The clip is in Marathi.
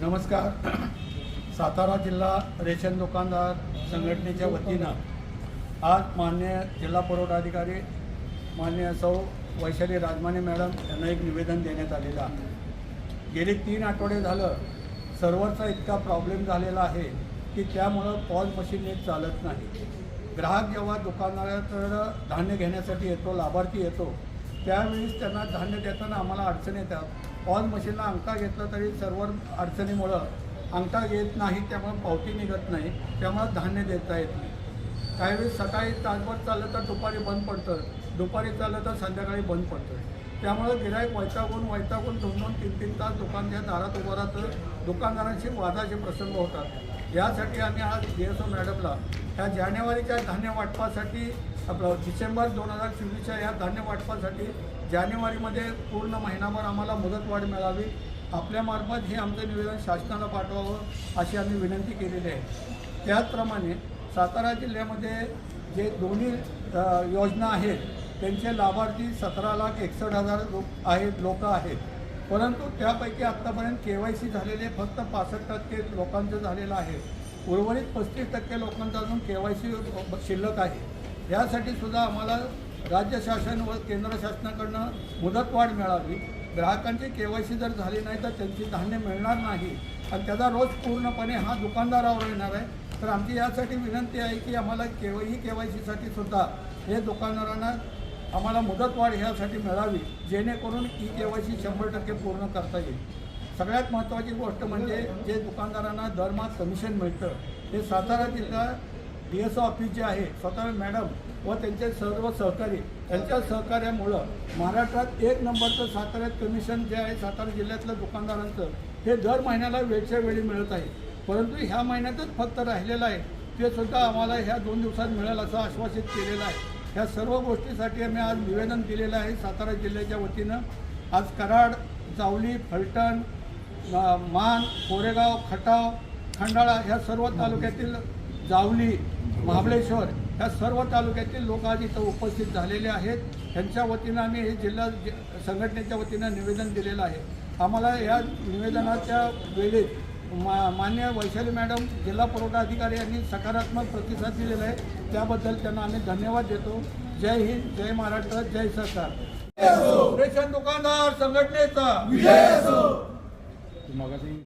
नमस्कार. सातारा जिल्हा रेशन दुकानदार संघटनेच्या वतीनं आज मान्य जिल्हा पुरवठा अधिकारी मान्य सौ वैशाली राजमाने मॅडम यांना एक निवेदन देण्यात आलेलं आहे. गेले तीन आठवडे झालं सर्व्हरचा इतका प्रॉब्लेम झालेला आहे. की त्यामुळं पॉज मशीन नीट चालत नाही. ग्राहक जेव्हा दुकानाकडं धान्य घेण्यासाठी येतो लाभार्थी येतो त्यावेळेस त्यांना धान्य देताना आम्हाला अडचण येतात. पॉज मशीनला अंगठा घेतला तरी सर्व अडचणीमुळं अंगठा येत नाही त्यामुळे पावती निघत नाही त्यामुळे धान्य देता येत नाही. काही वेळेस सकाळी तासभर चाललं तर दुपारी बंद पडतं दुपारी चाललं तर संध्याकाळी बंद पडतं. त्यामुळं गिराईक वैतागून वैतागून दोन दोन तीन तीन तास दुकानच्या दारात उभं राहतं दुकानदारांशी वादाचे प्रसंग होतात. यासाठी आम्ही आज डी एस ओ मॅडमला ह्या जानेवारीच्या धान्य वाटपासाठी आपलं डिसेंबर दोन हजार चोवीसच्या या धान्य वाटपासाठी जानेवारीमध्ये पूर्ण महिनाभर आम्हाला मुदतवाढ मिळावी. आपल्यामार्फत हे आमचं निवेदन शासनाला पाठवावं अशी आम्ही विनंती केलेली आहे. त्याचप्रमाणे सातारा जिल्ह्यामध्ये जे दोन्ही योजना आहेत त्यांचे लाभार्थी सतरा लाख एकसष्ट हजार लोक आहेत लोक आहेत. परंतु त्यापैकी आत्तापर्यंत के वाय सी झालेले फक्त पासष्ट टक्के लोकांचं झालेलं आहे. उर्वरित पस्तीस टक्के लोकांचा अजून के वाय सी शिल्लक आहे. यासाठी सुद्धा आम्हाला राज्य शासन व केंद्र शासनाकडनं मुदतवाढ मिळावी. ग्राहकांची के वाय सी जर झाली नाही तर त्यांची धान्य मिळणार नाही. आणि त्याचा रोज पूर्णपणे हा दुकानदारावर येणार आहे. तर आमची यासाठी विनंती आहे की आम्हाला केव ही के वाय सीसाठी सुद्धा हे दुकानदारांना आम्हाला मुदतवाढ ह्यासाठी मिळावी जेणेकरून ई के वाय सी शंभर टक्के पूर्ण करता येईल. सगळ्यात महत्त्वाची गोष्ट म्हणजे जे दुकानदारांना दरमहा कमिशन मिळतं ते सातारा जिल्हा डी एस ओ ऑफिस जे आहे स्वतः मॅडम व त्यांचे सर्व सहकारी त्यांच्या सहकार्यामुळं महाराष्ट्रात एक नंबरचं साताऱ्यात कमिशन जे आहे सातारा जिल्ह्यातलं दुकानदारांचं हे दर महिन्याला वेळच्या वेळी मिळत आहे. परंतु ह्या महिन्यातच फक्त राहिलेलं आहे ते सुद्धा आम्हाला ह्या दोन दिवसात मिळेल असं आश्वासित केलेलं आहे. ह्या सर्व गोष्टीसाठी आम्ही आज निवेदन दिलेलं आहे सातारा जिल्ह्याच्या वतीनं. आज कराड जावली फलटण मान कोरेगाव खटाव खंडाळा ह्या सर्व तालुक्यातील जावली महाबळेश्वर ह्या सर्व तालुक्यातील लोक आज इथं उपस्थित झालेले आहेत. त्यांच्या वतीनं आम्ही हे जिल्हा संघटनेच्या वतीनं निवेदन दिलेलं आहे. आम्हाला या निवेदनाच्या वेळेत मा मान्य वैशाली मॅडम जिल्हा पुरवठा अधिकारी यांनी सकारात्मक प्रतिसाद दिलेला आहे. त्याबद्दल त्यांना आम्ही धन्यवाद देतो. जय हिंद जय महाराष्ट्र जय सरकार. रेशन दुकानदार संघटनेचा.